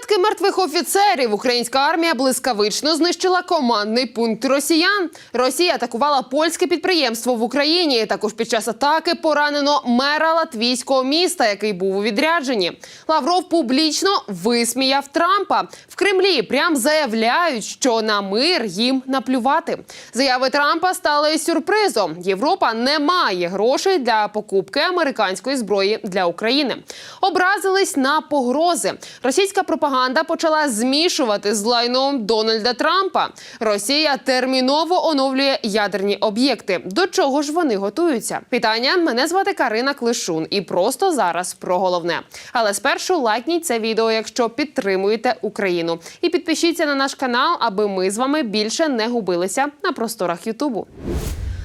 Десятки мертвих офіцерів. Українська армія блискавично знищила командний пункт росіян. Росія атакувала польське підприємство в Україні. Також під час атаки поранено мера латвійського міста, який був у відрядженні. Лавров публічно висміяв Трампа. В Кремлі прям заявляють, що на мир їм наплювати. Заяви Трампа стали сюрпризом. Європа не має грошей для покупки американської зброї для України. Образились на погрози. Російська пропаганда почала змішувати з лайном Дональда Трампа. Росія терміново оновлює ядерні об'єкти. До чого ж вони готуються? Вітання, мене звати Карина Клишун, і просто зараз про головне. Але спершу лайкніть це відео, якщо підтримуєте Україну, і підпишіться на наш канал, аби ми з вами більше не губилися на просторах Ютубу.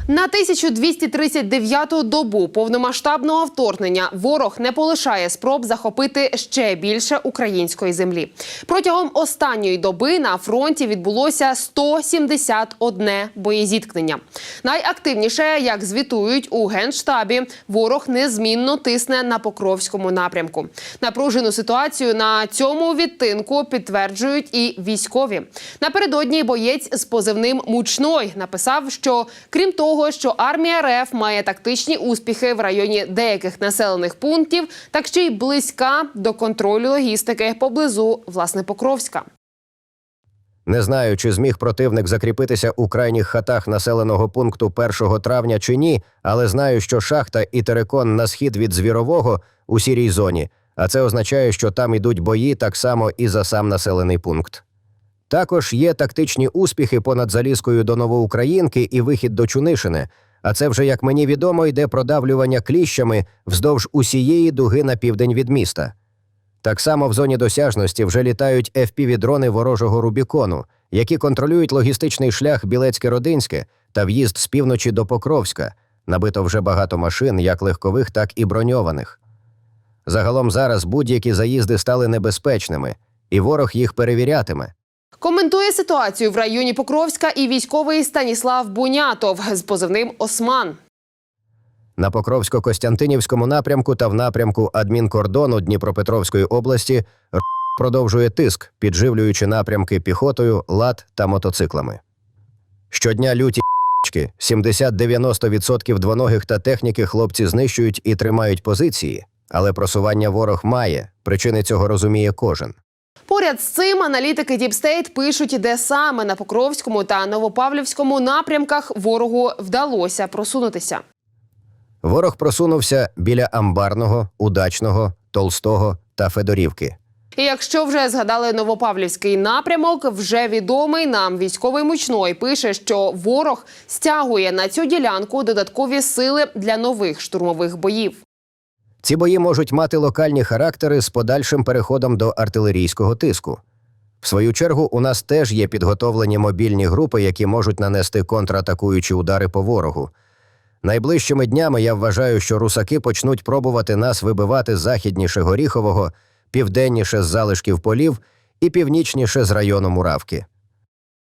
На 1239-ту добу повномасштабного вторгнення ворог не полишає спроб захопити ще більше української землі. Протягом останньої доби на фронті відбулося 171 боєзіткнення. Найактивніше, як звітують у генштабі, ворог незмінно тисне на покровському напрямку. Напружену ситуацію на цьому відтинку підтверджують і військові. Напередодні боєць з позивним Мучной написав, що крім того, що армія РФ має тактичні успіхи в районі деяких населених пунктів, так ще й близька до контролю логістики поблизу власне Покровська. Не знаю, чи зміг противник закріпитися у крайніх хатах населеного пункту 1 травня чи ні, але знаю, що шахта і терекон на схід від звірового у сірій зоні, а це означає, що там ідуть бої так само і за сам населений пункт. Також є тактичні успіхи понад Залізкою до Новоукраїнки і вихід до Чунишини, а це вже, як мені відомо, йде продавлювання кліщами вздовж усієї дуги на південь від міста. Так само в зоні досяжності вже літають FPV-дрони ворожого Рубікону, які контролюють логістичний шлях Білецьке-Родинське та в'їзд з півночі до Покровська. Набито вже багато машин, як легкових, так і броньованих. Загалом зараз будь-які заїзди стали небезпечними, і ворог їх перевірятиме. Коментує ситуацію в районі Покровська і військовий Станіслав Бунятов з позивним Осман. На Покровсько-Костянтинівському напрямку та в напрямку адмінкордону Дніпропетровської області продовжує тиск, підживлюючи напрямки піхотою, лад та мотоциклами. Щодня люті ***чки, 70-90% двоногих та техніки хлопці знищують і тримають позиції, але просування ворог має. Причини цього розуміє кожен. Поряд з цим аналітики Діпстейт пишуть, де саме на Покровському та Новопавлівському напрямках ворогу вдалося просунутися. Ворог просунувся біля Амбарного, Удачного, Толстого та Федорівки. І якщо вже згадали Новопавлівський напрямок, вже відомий нам військовий мучной пише, що ворог стягує на цю ділянку додаткові сили для нових штурмових боїв. Ці бої можуть мати локальні характери з подальшим переходом до артилерійського тиску. В свою чергу, у нас теж є підготовлені мобільні групи, які можуть нанести контратакуючі удари по ворогу. Найближчими днями я вважаю, що русаки почнуть пробувати нас вибивати західніше Горіхового, південніше з залишків полів і північніше з району Муравки.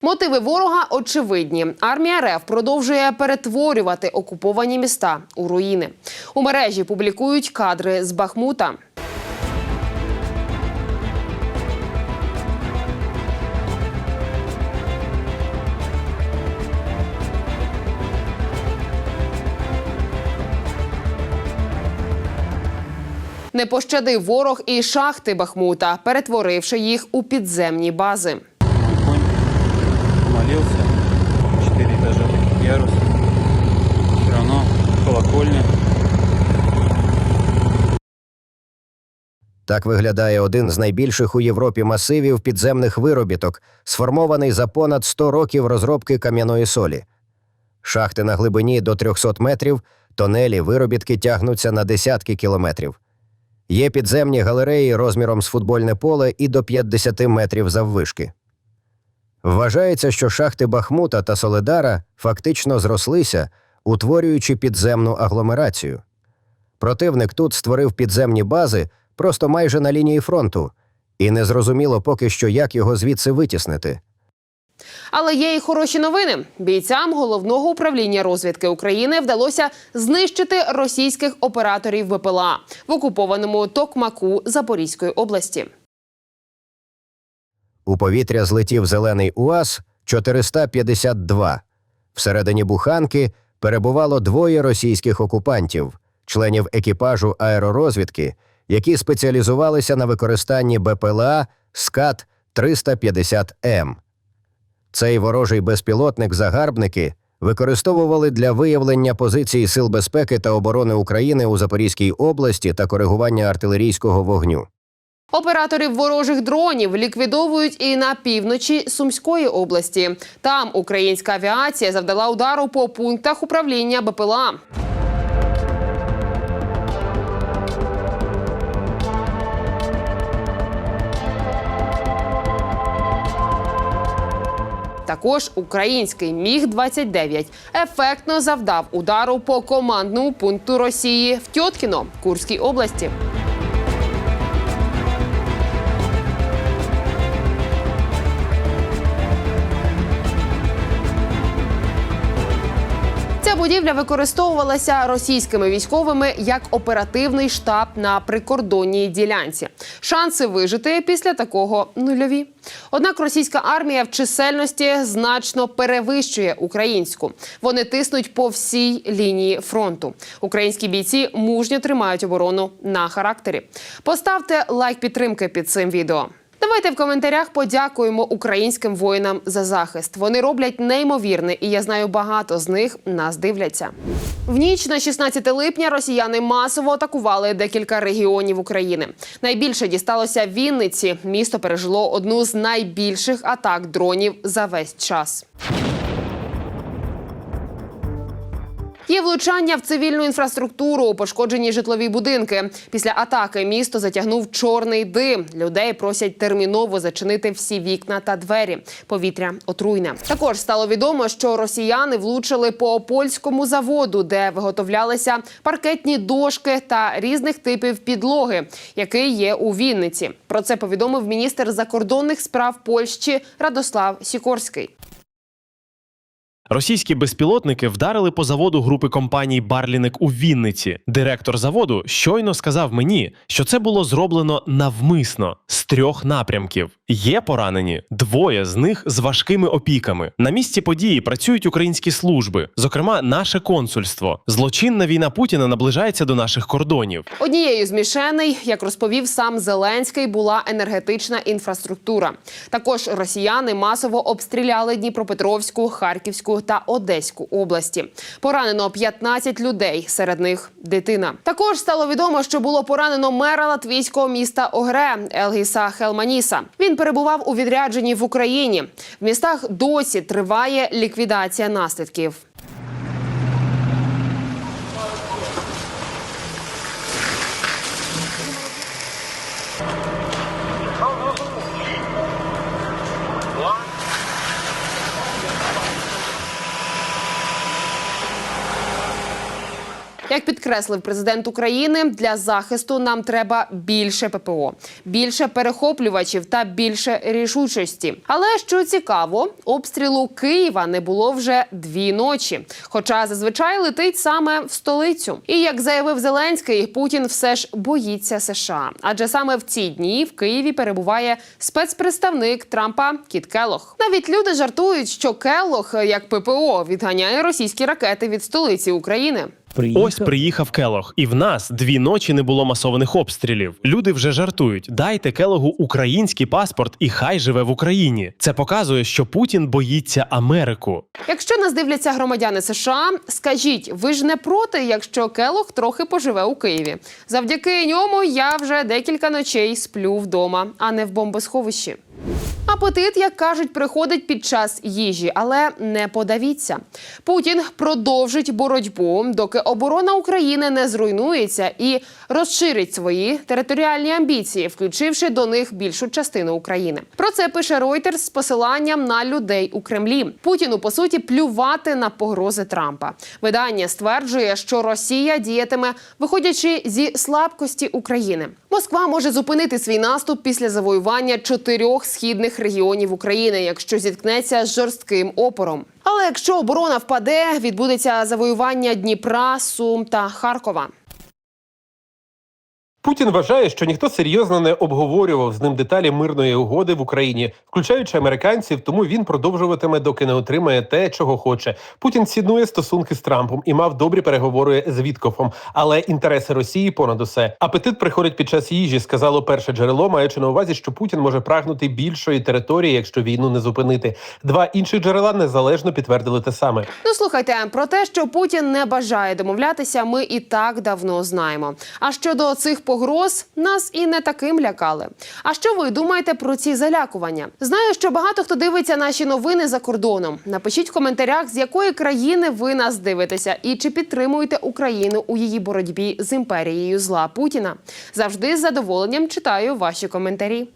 Мотиви ворога очевидні. Армія РФ продовжує перетворювати окуповані міста у руїни. У мережі публікують кадри з Бахмута. Не пощадив ворог і шахти Бахмута, перетворивши їх у підземні бази. Колокольня. Так виглядає один з найбільших у Європі масивів підземних виробіток, сформований за понад 100 років розробки кам'яної солі. Шахти на глибині до 300 метрів, тонелі, виробітки тягнуться на десятки кілометрів. Є підземні галереї розміром з футбольне поле і до 50 метрів заввишки. Вважається, що шахти Бахмута та Соледара фактично зрослися, утворюючи підземну агломерацію. Противник тут створив підземні бази просто майже на лінії фронту, і незрозуміло поки що, як його звідси витіснити. Але є і хороші новини. Бійцям головного управління розвідки України вдалося знищити російських операторів ВПЛА в окупованому Токмаку Запорізької області. У повітря злетів зелений УАЗ 452. Всередині буханки перебувало двоє російських окупантів, членів екіпажу аеророзвідки, які спеціалізувалися на використанні БПЛА СКАТ 350М. Цей ворожий безпілотник загарбники використовували для виявлення позицій Сил безпеки та оборони України у Запорізькій області та коригування артилерійського вогню. Операторів ворожих дронів ліквідовують і на півночі Сумської області. Там українська авіація завдала удару по пунктах управління БПЛА. Також український міг 29 ефектно завдав удару по командному пункту Росії в Тьоткіно, Курській області. Будівля використовувалася російськими військовими як оперативний штаб на прикордонній ділянці. Шанси вижити після такого нульові. Однак російська армія в чисельності значно перевищує українську. Вони тиснуть по всій лінії фронту. Українські бійці мужньо тримають оборону на характері. Поставте лайк підтримки під цим відео. Давайте в коментарях подякуємо українським воїнам за захист. Вони роблять неймовірне, і я знаю, багато з них нас дивляться. В ніч на 16 липня росіяни масово атакували декілька регіонів України. Найбільше дісталося Вінниці. Місто пережило одну з найбільших атак дронів за весь час. Є влучання в цивільну інфраструктуру, пошкоджені житлові будинки. Після атаки місто затягнув чорний дим. Людей просять терміново зачинити всі вікна та двері. Повітря отруйне. Також стало відомо, що росіяни влучили по польському заводу, де виготовлялися паркетні дошки та різних типів підлоги, який є у Вінниці. Про це повідомив міністр закордонних справ Польщі Радослав Сікорський. Російські безпілотники вдарили по заводу групи компаній Барлінек у Вінниці. Директор заводу щойно сказав мені, що це було зроблено навмисно з трьох напрямків. Є поранені двоє з них з важкими опіками. На місці події працюють українські служби, зокрема, наше консульство. Злочинна війна Путіна наближається до наших кордонів. Однією з мішеней, як розповів сам Зеленський, була енергетична інфраструктура. Також росіяни масово обстріляли Дніпропетровську, Харківську та Одеську області. Поранено 15 людей, серед них дитина. Також стало відомо, що було поранено мера латвійського міста Огре Елгіса Хелманіса. Він перебував у відрядженні в Україні. В містах досі триває ліквідація наслідків. Як підкреслив президент України, для захисту нам треба більше ППО, більше перехоплювачів та більше рішучості. Але що цікаво, обстрілу Києва не було вже дві ночі. Хоча зазвичай летить саме в столицю. І як заявив Зеленський, Путін все ж боїться США, адже саме в ці дні в Києві перебуває спецпредставник Трампа Кіт Келох. Навіть люди жартують, що Келох, як ППО, відганяє російські ракети від столиці України. Ось приїхав Келох, і в нас дві ночі не було масованих обстрілів. Люди вже жартують: дайте Келогу український паспорт, і хай живе в Україні. Це показує, що Путін боїться Америку. Якщо нас дивляться громадяни США, скажіть, ви ж не проти, якщо Келох трохи поживе у Києві? Завдяки ньому я вже декілька ночей сплю вдома, а не в бомбосховищі. Апетит, як кажуть, приходить під час їжі, але не подавіться. Путін продовжить боротьбу, доки оборона України не зруйнується і розширить свої територіальні амбіції, включивши до них більшу частину України. Про це пише Reuters з посиланням на людей у Кремлі. Путіну по суті плювати на погрози Трампа. Видання стверджує, що Росія діятиме, виходячи зі слабкості України. Москва може зупинити свій наступ після завоювання чотирьох східних регіонів України, якщо зіткнеться з жорстким опором. Але якщо оборона впаде, відбудеться завоювання Дніпра, Сум та Харкова. Путін вважає, що ніхто серйозно не обговорював з ним деталі мирної угоди в Україні, включаючи американців. Тому він продовжуватиме, доки не отримає те, чого хоче. Путін цінує стосунки з Трампом і мав добрі переговори з Віткофом. Але інтереси Росії понад усе. Апетит приходить під час їжі, сказало перше джерело, маючи на увазі, що Путін може прагнути більшої території, якщо війну не зупинити. Два інших джерела незалежно підтвердили те саме. Ну слухайте, про те, що Путін не бажає домовлятися, ми і так давно знаємо. А щодо цих погроз, нас і не таким лякали. А що ви думаєте про ці залякування? Знаю, що багато хто дивиться наші новини за кордоном. Напишіть в коментарях, з якої країни ви нас дивитеся, і чи підтримуєте Україну у її боротьбі з імперією зла Путіна. Завжди з задоволенням читаю ваші коментарі.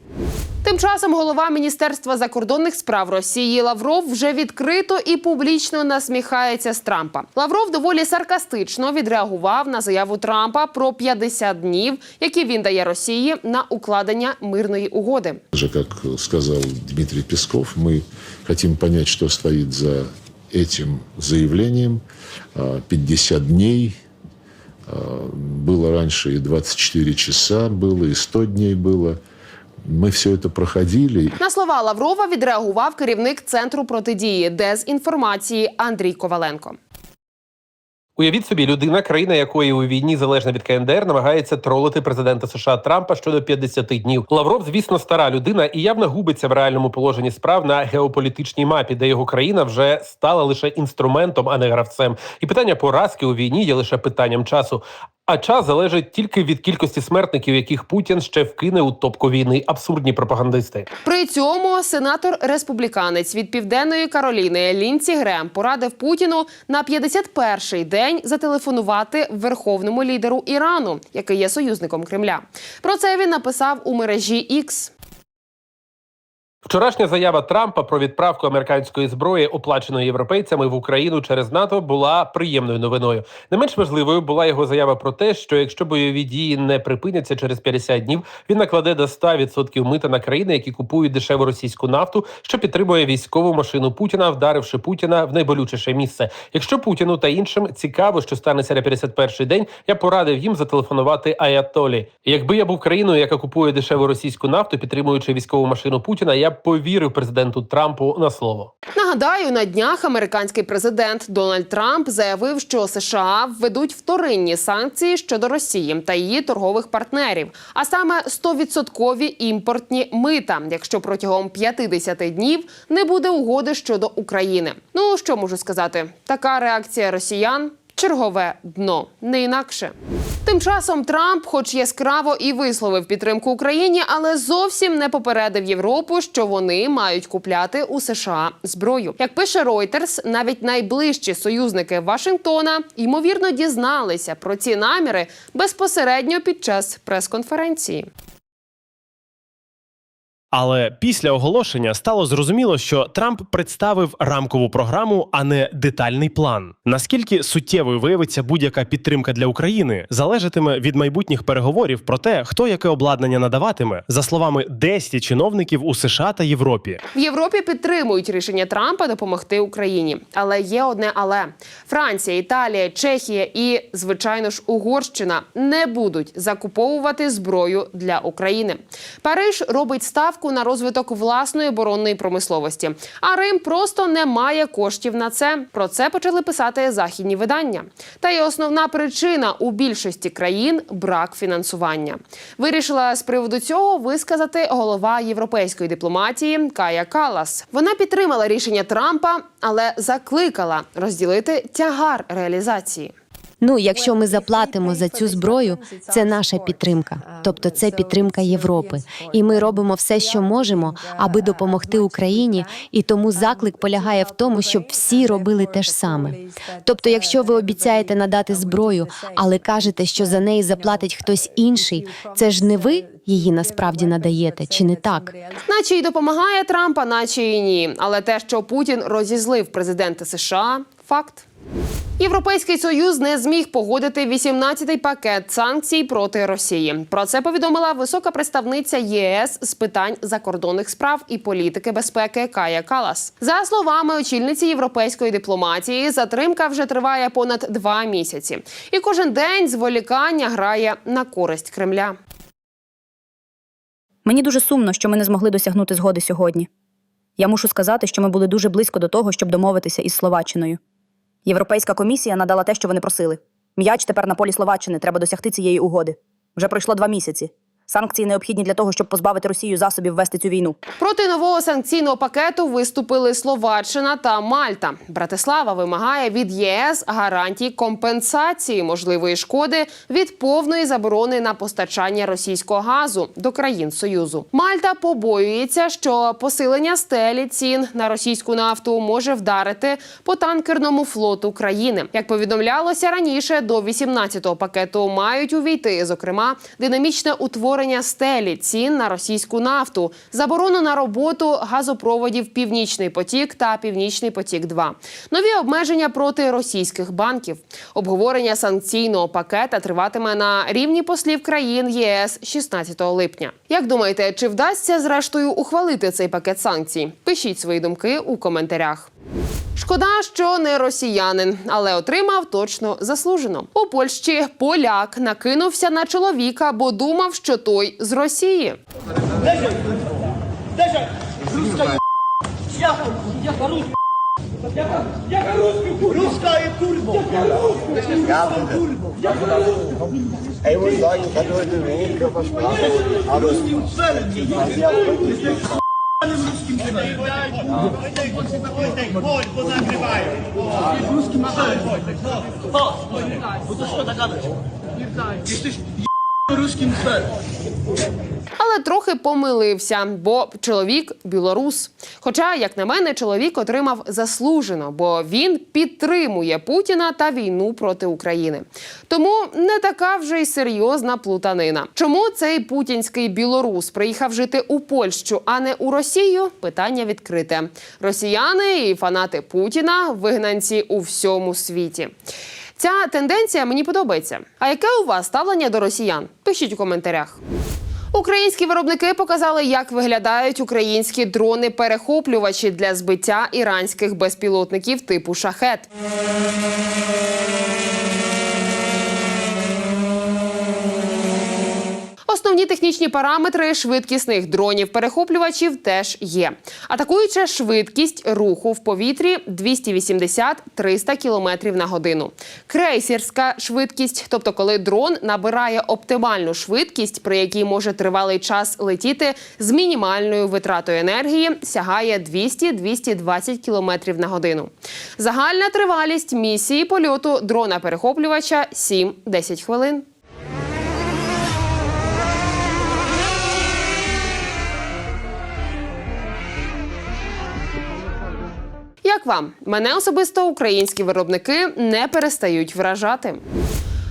Тим часом голова Міністерства закордонних справ Росії Лавров вже відкрито і публічно насміхається з Трампа. Лавров доволі саркастично відреагував на заяву Трампа про 50 днів, які він дає Росії на укладення мирної угоди. же, как сказал Дмитрий Песков, мы хотим понять, что стоит за этим заявлением. А, 50 дней, а, было раньше и 24 часа было, и 100 дней было. Мы все это проходили. На слова Лаврова відреагував керівник центру протидії дезінформації Андрій Коваленко. Уявіть собі, людина, країна якої у війні залежна від КНДР, намагається тролити президента США Трампа щодо 50 днів. Лавров, звісно, стара людина і явно губиться в реальному положенні справ на геополітичній мапі, де його країна вже стала лише інструментом, а не гравцем. І питання поразки у війні є лише питанням часу. А час залежить тільки від кількості смертників, яких Путін ще вкине у топку війни. Абсурдні пропагандисти. При цьому сенатор республіканець від південної Кароліни Лінці Грем порадив Путіну на 51-й день зателефонувати верховному лідеру Ірану, який є союзником Кремля. Про це він написав у мережі X. Вчорашня заява Трампа про відправку американської зброї, оплаченої європейцями в Україну через НАТО, була приємною новиною. Не менш важливою була його заява про те, що якщо бойові дії не припиняться через 50 днів, він накладе до 100% мита на країни, які купують дешеву російську нафту, що підтримує військову машину Путіна, вдаривши Путіна в найболючіше місце. Якщо Путіну та іншим цікаво, що станеться на 51-й день, я порадив їм зателефонувати Аятолі. Якби я був країною, яка купує дешеву російську нафту, підтримуючи військову машину Путіна, я повірив президенту Трампу на слово. Нагадаю, на днях американський президент Дональд Трамп заявив, що США введуть вторинні санкції щодо Росії та її торгових партнерів, а саме 100% імпортні мита, якщо протягом 50 днів не буде угоди щодо України. Ну що можу сказати, така реакція росіян. Чергове дно не інакше. Тим часом Трамп, хоч яскраво і висловив підтримку Україні, але зовсім не попередив Європу, що вони мають купляти у США зброю. Як пише Reuters, навіть найближчі союзники Вашингтона ймовірно дізналися про ці наміри безпосередньо під час прес-конференції. Але після оголошення стало зрозуміло, що Трамп представив рамкову програму, а не детальний план. Наскільки суттєвою виявиться будь-яка підтримка для України, залежатиме від майбутніх переговорів про те, хто яке обладнання надаватиме, за словами 10 чиновників у США та Європі. В Європі підтримують рішення Трампа допомогти Україні. Але є одне але Франція, Італія, Чехія і, звичайно ж, Угорщина не будуть закуповувати зброю для України. Париж робить ставку на розвиток власної оборонної промисловості. А Рим просто не має коштів на це. Про це почали писати західні видання. Та й основна причина у більшості країн брак фінансування. Вирішила з приводу цього висказати голова європейської дипломатії Кая Калас. Вона підтримала рішення Трампа, але закликала розділити тягар реалізації. Ну, якщо ми заплатимо за цю зброю, це наша підтримка, тобто це підтримка Європи. І ми робимо все, що можемо, аби допомогти Україні. І тому заклик полягає в тому, щоб всі робили те ж саме. Тобто, якщо ви обіцяєте надати зброю, але кажете, що за неї заплатить хтось інший, це ж не ви її насправді надаєте, чи не так? Наче й допомагає Трампа, наче й ні. Але те, що Путін розізлив президента США, факт. Європейський союз не зміг погодити 18-й пакет санкцій проти Росії. Про це повідомила висока представниця ЄС з питань закордонних справ і політики безпеки Кая Калас. За словами очільниці європейської дипломатії, затримка вже триває понад два місяці, і кожен день зволікання грає на користь Кремля. Мені дуже сумно, що ми не змогли досягнути згоди сьогодні. Я мушу сказати, що ми були дуже близько до того, щоб домовитися із Словаччиною. Європейська комісія надала те, що вони просили. М'яч тепер на полі Словаччини треба досягти цієї угоди. Вже пройшло два місяці. Санкції необхідні для того, щоб позбавити Росію засобів вести цю війну. Проти нового санкційного пакету виступили Словаччина та Мальта. Братислава вимагає від ЄС гарантій компенсації можливої шкоди від повної заборони на постачання російського газу до країн Союзу. Мальта побоюється, що посилення стелі цін на російську нафту може вдарити по танкерному флоту країни. Як повідомлялося раніше, до 18-го пакету мають увійти, зокрема, динамічне утворення стелі цін на російську нафту, заборону на роботу газопроводів Північний потік та Північний потік 2 нові обмеження проти російських банків. Обговорення санкційного пакета триватиме на рівні послів країн ЄС 16 липня. Як думаєте, чи вдасться зрештою ухвалити цей пакет санкцій? Пишіть свої думки у коментарях. Шкода, що не росіянин, але отримав точно заслужено. У Польщі поляк накинувся на чоловіка, бо думав, що той з Росії. Ruskim Wojtek, Wojtek, Wojtek, Wojtek, bo nagrywają. Ruskim Wojtek, chodź, Wojtek, bo to szkoda gadać. Jesteś... Але трохи помилився, бо чоловік білорус. Хоча, як на мене, чоловік отримав заслужено, бо він підтримує Путіна та війну проти України. Тому не така вже й серйозна плутанина. Чому цей путінський білорус приїхав жити у Польщу, а не у Росію? Питання відкрите. Росіяни і фанати Путіна вигнанці у всьому світі. Ця тенденція мені подобається. А яке у вас ставлення до росіян? Пишіть у коментарях. Українські виробники показали, як виглядають українські дрони-перехоплювачі для збиття іранських безпілотників типу шахет. Основні технічні параметри швидкісних дронів-перехоплювачів теж є. Атакуюча швидкість руху в повітрі 280-300 км на годину. Крейсерська швидкість, тобто коли дрон набирає оптимальну швидкість, при якій може тривалий час летіти з мінімальною витратою енергії, сягає 200-220 км на годину. Загальна тривалість місії польоту дрона-перехоплювача 7-10 хвилин. Як вам? Мене особисто українські виробники не перестають вражати.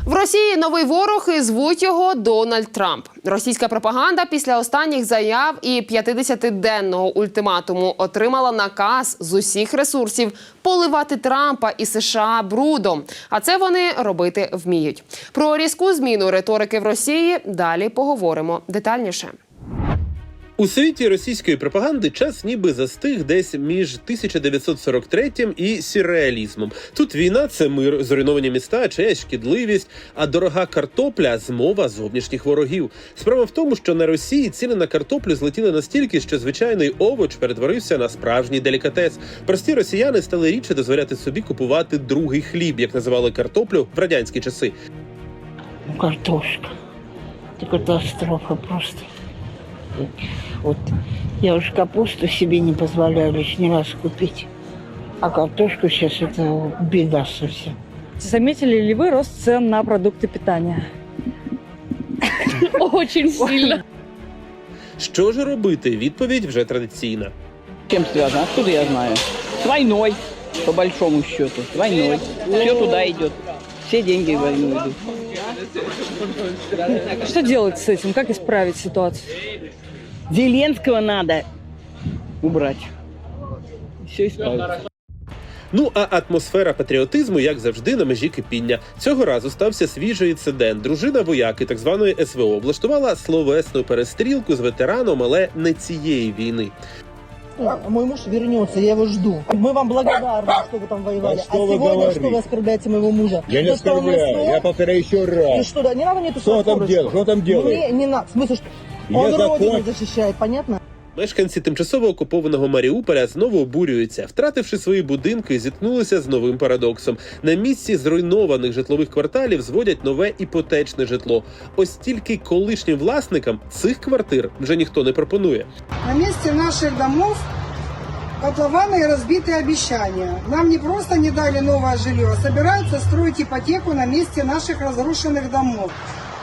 В Росії новий ворог і звуть його Дональд Трамп. Російська пропаганда після останніх заяв і 50-денного ультиматуму отримала наказ з усіх ресурсів поливати Трампа і США брудом. А це вони робити вміють. Про різку зміну риторики в Росії далі поговоримо детальніше. У світі російської пропаганди час ніби застиг десь між 1943 і сюрреалізмом. Тут війна це мир, зруйновані міста, чиясь шкідливість, а дорога картопля змова зовнішніх ворогів. Справа в тому, що на Росії ціни на картоплю злетіли настільки, що звичайний овоч перетворився на справжній делікатес. Прості росіяни стали рідше дозволяти собі купувати другий хліб, як називали картоплю в радянські часи. Ну, картошка. Это катастрофа просто. Вот я уж капусту себе не позволяю лишний раз купить. А картошку сейчас это беда совсем. Заметили ли вы рост цен на продукты питания? Очень сильно. Що ж робити? Відповідь вже традиційна. Чем связано? Откуда я знаю? С войной, по большому счету. С войной. Все туда идет. Все деньги в войну идут. Что делать с этим? Как исправить ситуацию? Зеленского надо убрать. Все исправится. Ну а атмосфера патріотизму, як завжди, на межі кипіння. Цього разу стався свіжий інцидент. Дружина вояки так званої СВО облаштувала словесну перестрілку з ветераном, але не цієї війни. Мой муж вернется, я его жду. Мы вам благодарны, что вы там воевали. А, сегодня что вы оскорбляете моего мужа? Я не То, что он оскорбляю, СВО? я повторяю еще И раз. что, да, не надо мне эту Что он там шапку делает? Что он там делает? Не, не надо. В смысле, что Я он закон- родину защищает, понятно? Мешканці тимчасово окупованого Маріуполя знову обурюються, втративши свої будинки, зіткнулися з новим парадоксом. На місці зруйнованих житлових кварталів зводять нове іпотечне житло. Ось тільки колишнім власникам цих квартир вже ніхто не пропонує. На месте наших домов котлованы и разбитые обещания. Нам не просто не дали новое жилье, а собираются строить ипотеку на месте наших разрушенных домов.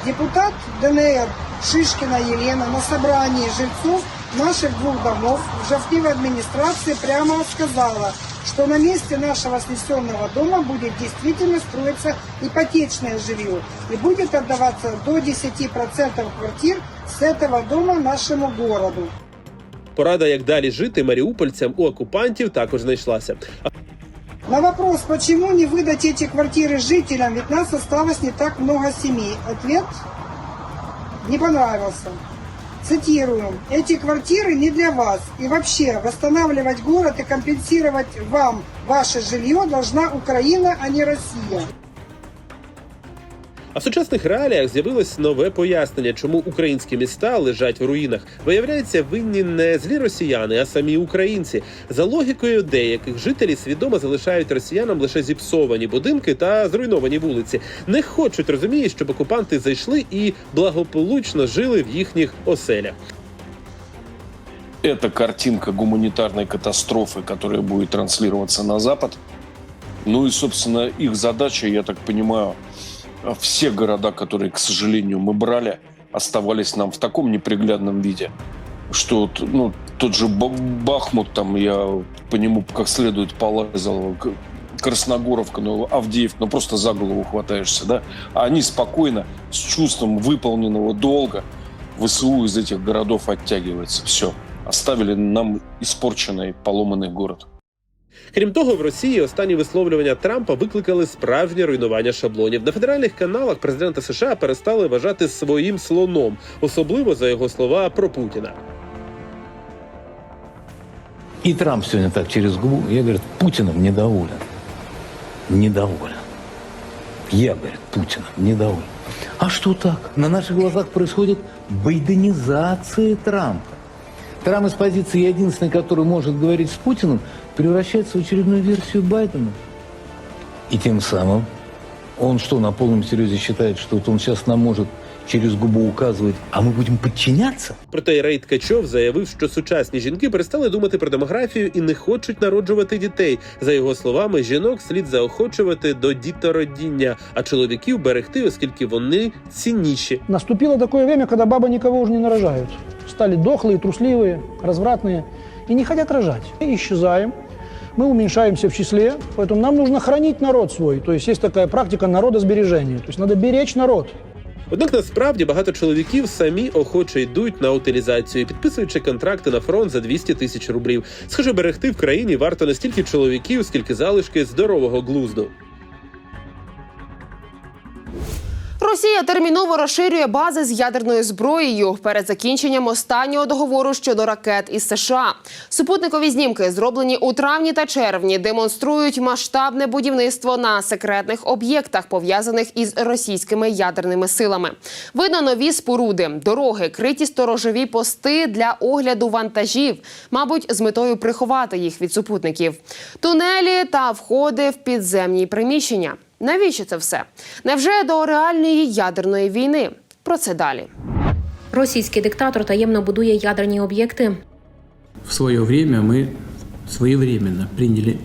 Депутат ДНР Шишкина Елена на собрании жильцов наших двух домов в Жовтневой администрации прямо сказала, что на месте нашего снесенного дома будет действительно строиться ипотечное жилье и будет отдаваться до 10% квартир с этого дома нашему городу. Порада, як далі жити маріупольцям у окупантів, також знайшлася. На вопрос, почему не выдать эти квартиры жителям, ведь нас осталось не так много семей. Ответ не понравился. Цитирую. Эти квартиры не для вас. И вообще, восстанавливать город и компенсировать вам ваше жилье должна Украина, а не Россия. А в сучасних реаліях з'явилось нове пояснення, чому українські міста лежать в руїнах. Виявляється, винні не злі росіяни, а самі українці. За логікою деяких жителі свідомо залишають росіянам лише зіпсовані будинки та зруйновані вулиці. Не хочуть розуміють, щоб окупанти зайшли і благополучно жили в їхніх оселях. это картинка гуманитарной катастрофы, которая будет транслироваться на Запад. Ну и, собственно, их задача, я так понимаю, все города, которые, к сожалению, мы брали, оставались нам в таком неприглядном виде, что вот, ну, тот же Ба- Бахмут, там я по нему как следует полазал, К- Красногоровка, ну, Авдеевка, ну просто за голову хватаешься, да? А они спокойно, с чувством выполненного долга, ВСУ из этих городов оттягивается. Все. Оставили нам испорченный, поломанный город. Крім того, в Росії останні висловлювання Трампа викликали справжнє руйнування шаблонів. На федеральних каналах президента США перестали вважати своїм слоном, особливо за його слова про Путіна. И Трамп сегодня так через губу, я, говорит, Путиным недоволен. Недоволен. Я, говорит, Путиным недоволен. А что так? На наших глазах происходит байденизация Трампа. Трамп из позиции единственный, который может говорить с Путиным, превращается в очередную версию Байдена. И тем самым он что, на полном серьезе считает, что вот он сейчас нам может через губу указывать, а мы будем подчиняться? Проте Рей Ткачов заявив, що сучасні жінки перестали думати про демографію і не хочуть народжувати дітей. За його словами, жінок слід заохочувати до дітородіння, а чоловіків берегти, оскільки вони цінніші. Наступило такое время, когда бабы никого уже не нарожают. Стали дохлые, трусливые, развратные и не хотят рожать. И исчезаем. Мы уменьшаемся в числе, поэтому нам нужно хранить народ свой. То есть есть такая практика народосбережения. То есть надо беречь народ. Однак насправді багато чоловіків самі охоче йдуть на утилізацію, підписуючи контракти на фронт за 200 тисяч рублів. Схоже, берегти в країні варто не стільки чоловіків, скільки залишки здорового глузду. Росія терміново розширює бази з ядерною зброєю перед закінченням останнього договору щодо ракет із США. Супутникові знімки, зроблені у травні та червні, демонструють масштабне будівництво на секретних об'єктах, пов'язаних із російськими ядерними силами. Видно нові споруди, дороги, криті сторожові пости для огляду вантажів, мабуть, з метою приховати їх від супутників, тунелі та входи в підземні приміщення. Навіщо це все? Невже до реальної ядерної війни? Про це далі. Російський диктатор таємно будує ядерні об'єкти. В свое время мы своевременно приняли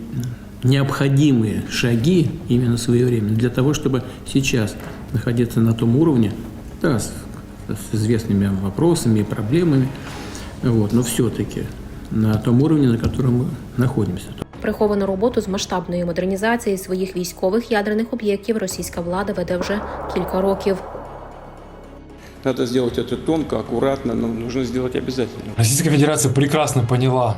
необходимые шаги, именно своевременно, для того, чтобы сейчас находиться на том уровне, да, с, с известными вопросами и проблемами, вот, но все-таки на том уровне, на котором мы находимся. Приховану роботу з масштабної модернізації своїх військових ядерних об'єктів російська влада веде вже кілька років. Надо сделать это тонко, аккуратно, но нужно сделать обязательно. Российская Федерация прекрасно поняла,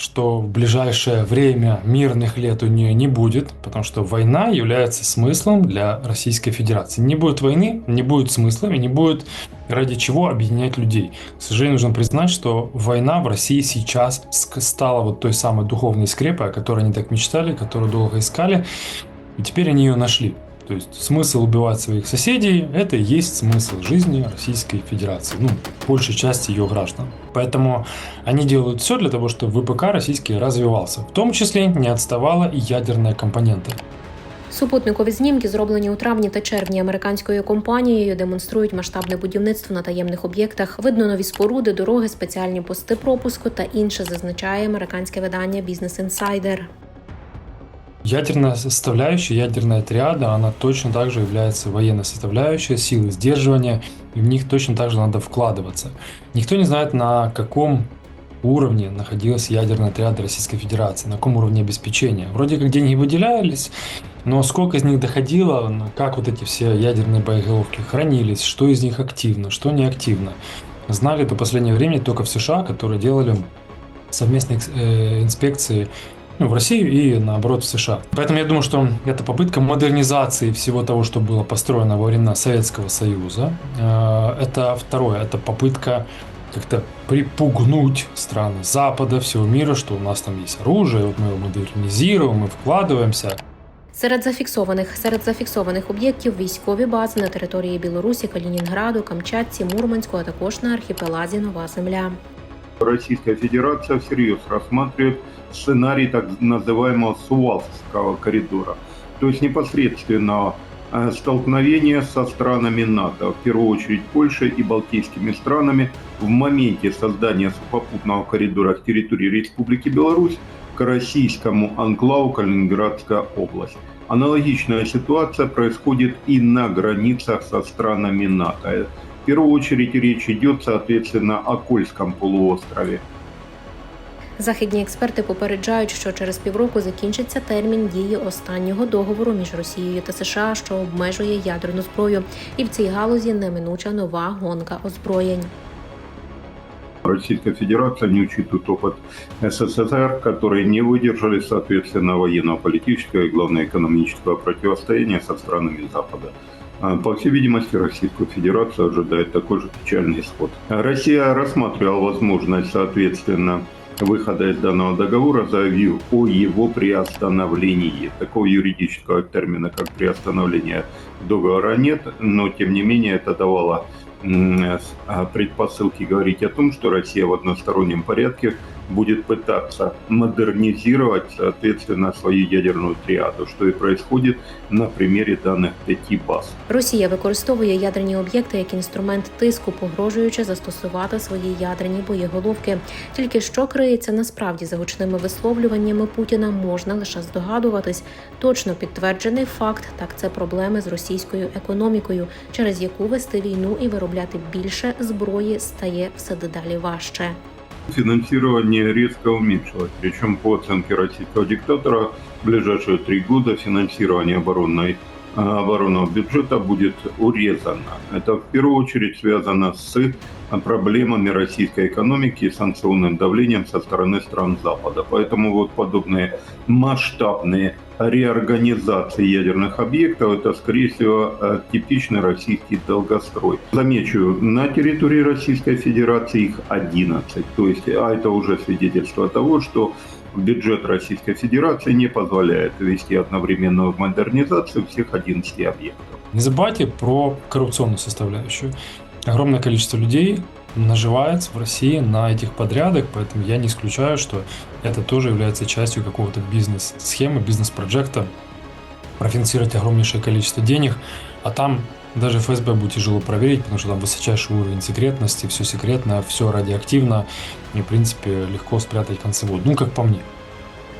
что в ближайшее время мирных лет у нее не будет, потому что война является смыслом для Российской Федерации. Не будет войны, не будет смысла и не будет ради чего объединять людей. К сожалению, нужно признать, что война в России сейчас стала вот той самой духовной скрепой, о которой они так мечтали, которую долго искали, и теперь они ее нашли. То есть смысл убивать своих соседей – это и есть смысл жизни Российской Федерации, ну, большей части ее граждан. Поэтому они делают все для того, чтобы ВПК российский развивался. В том числе не отставала и ядерная компонента. Супутникові знімки, зроблені у травні та червні американською компанією, демонструють масштабне будівництво на таємних об'єктах. Видно нові споруди, дороги, спеціальні пости пропуску та інше, зазначає американське видання Business Insider. Ядерная составляющая, ядерная триада, она точно так же является военной составляющей, силы сдерживания, и в них точно так же надо вкладываться. Никто не знает, на каком уровне находилась ядерная триада Российской Федерации, на каком уровне обеспечения. Вроде как деньги выделялись, но сколько из них доходило, ну, как вот эти все ядерные боеголовки хранились, что из них активно, что не активно. Знали до последнего времени только в США, которые делали совместные э, инспекции ну, в Россию и наоборот в США. Поэтому я думаю, что это попытка модернизации всего того, что было построено во времена Советского Союза. Э, Это второе, это попытка как-то припугнуть страны Запада, всего мира, что у нас там есть оружие, вот мы его модернизируем, мы вкладываемся. Серед зафіксованих серед зафіксованих об'єктів військові бази на території Білорусі, Калінінграду, Камчатці, Мурманську, а також на архіпелагі Нова Земля. Российская Федерация всерьез рассматривает сценарий так называемого Сувалского коридора. То есть непосредственно э, столкновение со странами НАТО, в первую очередь Польшей и балтийскими странами в моменте создания сухопутного коридора с территории Республики Беларусь к российскому анклаву Калининградская область. Аналогичная ситуация происходит и на границах со странами НАТО. В первую очередь речь идет, соответственно, о Кольском полуострове. Західні експерти попереджають, що через півроку закінчиться термін дії останнього договору між Росією та США, що обмежує ядерну зброю, і в цій галузі неминуча нова гонка озброєнь. Российская Федерация не учитывает опыт СССР, которые не выдержали, соответственно, военно-политического и, главное, экономического противостояния со странами Запада. А, По всей видимости, Российскую Федерацию ожидает такой же печальный исход. Россия рассматривала возможность, соответственно, выхода из данного договора, заявив о его приостановлении. Такого юридического термина, как приостановление договора нет, но тем не менее это давало а, предпосылки говорить о том, что Россия в одностороннем порядке будет пытаться модернизировать, соответственно, свою ядерную триаду, что и происходит на примере данных пяти баз. Росія використовує ядерні об'єкти як інструмент тиску, погрожуючи застосувати свої ядерні боєголовки. Тільки що криється насправді за гучними висловлюваннями Путіна, можна лише здогадуватись. Точно підтверджений факт так це проблеми з російською економікою, через яку вести війну і виробляти більше зброї стає все дедалі важче. Финансирование резко уменьшилось. Причем по оценке российского диктатора в ближайшие три года финансирование оборонной, оборонного бюджета будет урезано. Это в первую очередь связано с а, проблемами российской экономики и санкционным давлением со стороны стран Запада. Поэтому вот подобные масштабные реорганизации ядерных объектов это, скорее всего, э, типичный российский долгострой. Замечу, на территории Российской Федерации их 11. То есть, а это уже свидетельство того, что бюджет Российской Федерации не позволяет вести одновременную модернизацию всех 11 объектов. Не забывайте про коррупционную составляющую. Огромное количество людей наживается в России на этих подрядах, поэтому я не исключаю, что это тоже является частью какого-то бизнес-схемы, бизнес-проекта, профинансировать огромнейшее количество денег, а там даже ФСБ будет тяжело проверить, потому что там высочайший уровень секретности, все секретно, все радиоактивно, и, в принципе, легко спрятать концевод. Ну, как по мне.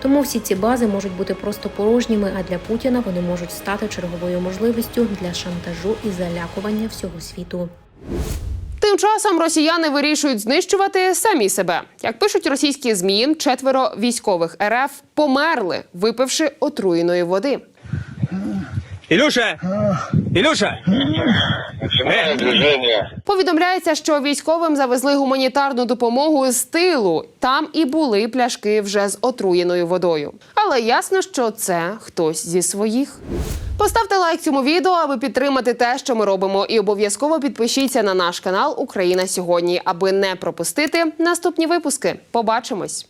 Тому всі ці бази можуть бути просто порожніми, а для Путіна вони можуть стати черговою можливістю для шантажу і залякування всього світу. Тим часом росіяни вирішують знищувати самі себе. Як пишуть російські змі, четверо військових РФ померли, випивши отруєної води. Илюша! Илюша! Повідомляється, що військовим завезли гуманітарну допомогу з тилу. Там і були пляшки вже з отруєною водою. Але ясно, що це хтось зі своїх. Поставте лайк цьому відео, аби підтримати те, що ми робимо, і обов'язково підпишіться на наш канал Україна сьогодні, аби не пропустити наступні випуски. Побачимось.